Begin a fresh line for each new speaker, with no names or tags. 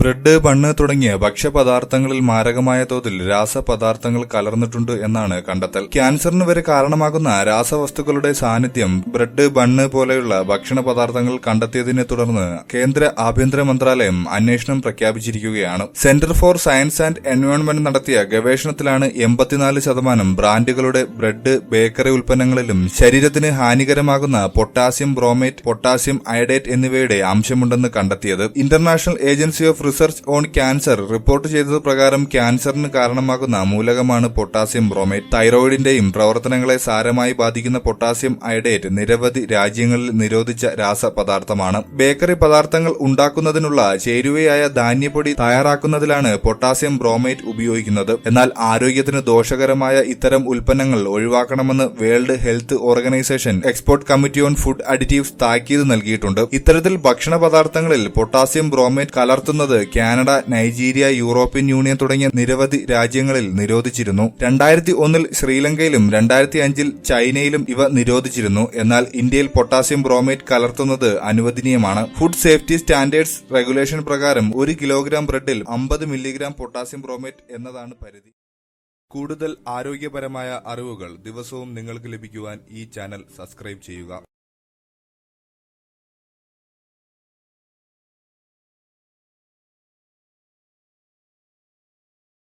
Bread bun തുടങ്ങിയ ഭക്ഷ്യപദാർത്ഥങ്ങളിൽ മാരകമായ തോതിൽ രാസപദാർത്ഥങ്ങൾ കലർന്നിട്ടുണ്ട് എന്നാണ് കണ്ടെത്തൽ. ക്യാൻസറിന് വരെ കാരണമാകുന്ന രാസവസ്തുക്കളുടെ സാന്നിധ്യം ബ്രെഡ് ബണ്ണ് പോലെയുള്ള ഭക്ഷണ പദാർത്ഥങ്ങൾ കണ്ടെത്തിയതിനെ തുടർന്ന് കേന്ദ്ര ആഭ്യന്തര മന്ത്രാലയം അന്വേഷണം പ്രഖ്യാപിച്ചിരിക്കുകയാണ്. Centre for Science and Environment നടത്തിയ ഗവേഷണത്തിലാണ് എൺപത്തിനാല് ശതമാനം ബ്രാൻഡുകളുടെ ബ്രെഡ് ബേക്കറി ഉൽപ്പന്നങ്ങളിലും ശരീരത്തിന് ഹാനികരമാകുന്ന പൊട്ടാസ്യം ബ്രോമേറ്റ് പൊട്ടാസ്യം അയഡേറ്റ് എന്നിവയുടെ അംശമുണ്ടെന്ന് കണ്ടെത്തിയത്. International Agency of Research on Cancer. Report ചെയ്തത് പ്രകാരം ക്യാൻസറിന് കാരണമാകുന്ന മൂലകമാണ് പൊട്ടാസ്യം ബ്രോമേറ്റ്. തൈറോയിഡിന്റെയും പ്രവർത്തനങ്ങളെ സാരമായി ബാധിക്കുന്ന പൊട്ടാസ്യം അയഡേറ്റ് നിരവധി രാജ്യങ്ങളിൽ നിരോധിച്ച രാസപദാർത്ഥമാണ്. ബേക്കറി പദാർത്ഥങ്ങൾ ഉണ്ടാക്കുന്നതിനുള്ള ചേരുവയായ ധാന്യപ്പൊടി തയ്യാറാക്കുന്നതിലാണ് പൊട്ടാസ്യം ബ്രോമേറ്റ് ഉപയോഗിക്കുന്നത്. എന്നാൽ ആരോഗ്യത്തിന് ദോഷകരമായ ഇത്തരം ഉൽപ്പന്നങ്ങൾ ഒഴിവാക്കണമെന്ന് World Health Organization Expert Committee on Food Additives താക്കീത് നൽകിയിട്ടുണ്ട്. ഇത്തരത്തിൽ ഭക്ഷണ പദാർത്ഥങ്ങളിൽ പൊട്ടാസ്യം ബ്രോമേറ്റ് കലർത്തുന്നത് കാനഡ നൈജീരിയ യൂറോപ്യൻ യൂണിയൻ തുടങ്ങിയ നിരവധി രാജ്യങ്ങളിൽ നിരോധിച്ചിരുന്നു. രണ്ടായിരത്തി ഒന്നിൽ ശ്രീലങ്കയിലും രണ്ടായിരത്തി അഞ്ചിൽ ചൈനയിലും ഇവ നിരോധിച്ചിരുന്നു. എന്നാൽ ഇന്ത്യയിൽ പൊട്ടാസ്യം ബ്രോമേറ്റ് കലർത്തുന്നത് അനുവദനീയമാണ്. ഫുഡ് സേഫ്റ്റി സ്റ്റാൻഡേർഡ്സ് റെഗുലേഷൻ പ്രകാരം ഒരു കിലോഗ്രാം ബ്രെഡിൽ അമ്പത് മില്ലിഗ്രാം പൊട്ടാസ്യം ബ്രോമേറ്റ് എന്നതാണ് പരിധി. കൂടുതൽ ആരോഗ്യപരമായ അറിവുകൾ ദിവസവും നിങ്ങൾക്ക് ലഭിക്കുവാൻ ഈ ചാനൽ സബ്സ്ക്രൈബ് ചെയ്യുക.